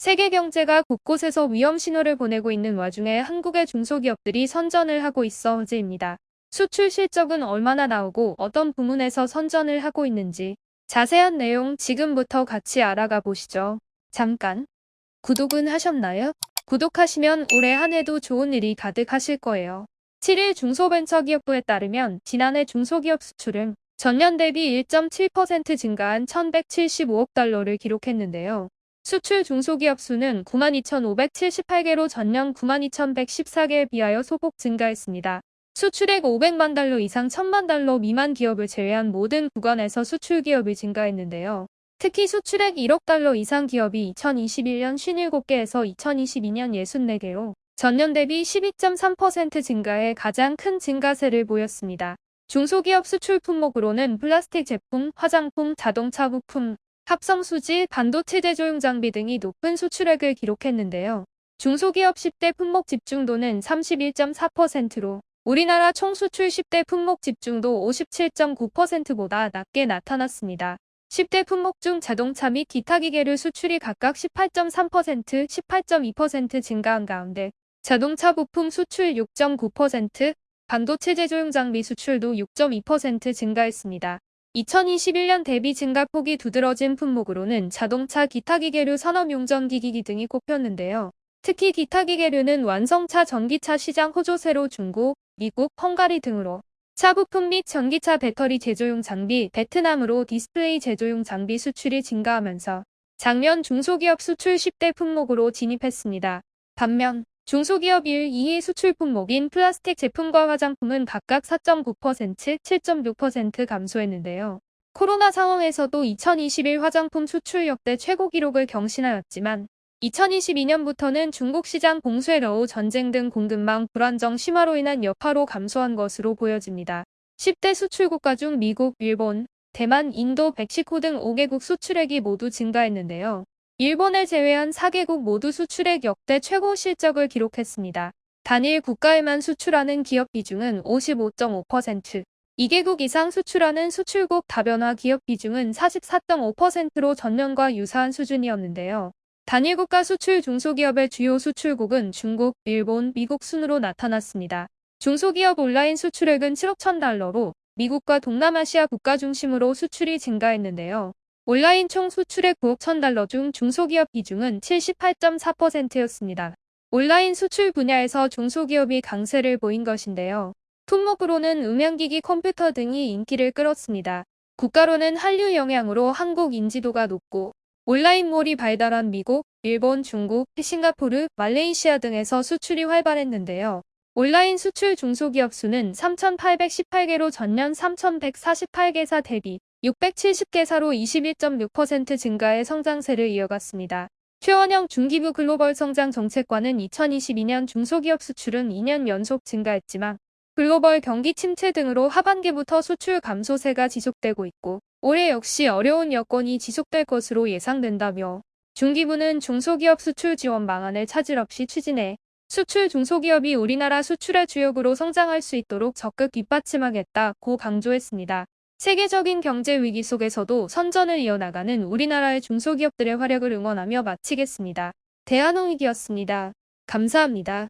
세계 경제가 곳곳에서 위험 신호를 보내고 있는 와중에 한국의 중소기업들이 선전을 하고 있어 어제입니다. 수출 실적은 얼마나 나오고 어떤 부문에서 선전을 하고 있는지 자세한 내용 지금부터 같이 알아가 보시죠. 잠깐. 구독은 하셨나요? 구독하시면 올해 한 해도 좋은 일이 가득하실 거예요. 7일 중소벤처기업부에 따르면 지난해 중소기업 수출은 전년 대비 1.7% 증가한 1,175억 달러를 기록했는데요. 수출 중소기업 수는 92,578개로 전년 92,114개에 비하여 소폭 증가했습니다. 수출액 500만 달러 이상 1000만 달러 미만 기업을 제외한 모든 구간에서 수출 기업이 증가했는데요. 특히 수출액 1억 달러 이상 기업이 2021년 57개에서 2022년 64개로 전년 대비 12.3% 증가해 가장 큰 증가세를 보였습니다. 중소기업 수출 품목으로는 플라스틱 제품, 화장품, 자동차 부품, 합성수지, 반도체 제조용 장비 등이 높은 수출액을 기록했는데요. 중소기업 10대 품목 집중도는 31.4%로 우리나라 총 수출 10대 품목 집중도 57.9%보다 낮게 나타났습니다. 10대 품목 중 자동차 및 기타 기계류 수출이 각각 18.3%, 18.2% 증가한 가운데 자동차 부품 수출 6.9%, 반도체 제조용 장비 수출도 6.2% 증가했습니다. 2021년 대비 증가폭이 두드러진 품목으로는 자동차 기타 기계류 산업용전기기기 등이 꼽혔는데요. 특히 기타 기계류는 완성차 전기차 시장 호조세로 중국, 미국, 헝가리 등으로 차 부품 및 전기차 배터리 제조용 장비, 베트남으로 디스플레이 제조용 장비 수출이 증가하면서 작년 중소기업 수출 10대 품목으로 진입했습니다. 반면 중소기업 1, 2위 수출 품목인 플라스틱 제품과 화장품은 각각 4.9%, 7.6% 감소했는데요. 코로나 상황에서도 2021 화장품 수출 역대 최고 기록을 경신하였지만 2022년부터는 중국 시장 봉쇄 러우 전쟁 등 공급망 불안정 심화로 인한 여파로 감소한 것으로 보여집니다. 10대 수출 국가 중 미국, 일본, 대만, 인도, 멕시코 등 5개국 수출액이 모두 증가했는데요. 일본을 제외한 4개국 모두 수출액 역대 최고 실적을 기록했습니다. 단일 국가에만 수출하는 기업 비중은 55.5%, 2개국 이상 수출하는 수출국 다변화 기업 비중은 44.5%로 전년과 유사한 수준이었는데요. 단일 국가 수출 중소기업의 주요 수출국은 중국, 일본, 미국 순으로 나타났습니다. 중소기업 온라인 수출액은 7억 천 달러로 미국과 동남아시아 국가 중심으로 수출이 증가했는데요. 온라인 총 수출액 9억 천 달러 중 중소기업 비중은 78.4%였습니다. 온라인 수출 분야에서 중소기업이 강세를 보인 것인데요. 품목으로는 음향기기 컴퓨터 등이 인기를 끌었습니다. 국가로는 한류 영향으로 한국 인지도가 높고 온라인몰이 발달한 미국, 일본, 중국, 싱가포르, 말레이시아 등에서 수출이 활발했는데요. 온라인 수출 중소기업 수는 3,818개로 전년 3,148개사 대비 670개사로 21.6% 증가의 성장세를 이어갔습니다. 최원영 중기부 글로벌 성장 정책관은 2022년 중소기업 수출은 2년 연속 증가했지만 글로벌 경기 침체 등으로 하반기부터 수출 감소세가 지속되고 있고 올해 역시 어려운 여건이 지속될 것으로 예상된다며 중기부는 중소기업 수출 지원 방안을 차질 없이 추진해 수출 중소기업이 우리나라 수출의 주역으로 성장할 수 있도록 적극 뒷받침하겠다고 강조했습니다. 세계적인 경제 위기 속에서도 선전을 이어나가는 우리나라의 중소기업들의 활약을 응원하며 마치겠습니다. 대한홍익이었습니다. 감사합니다.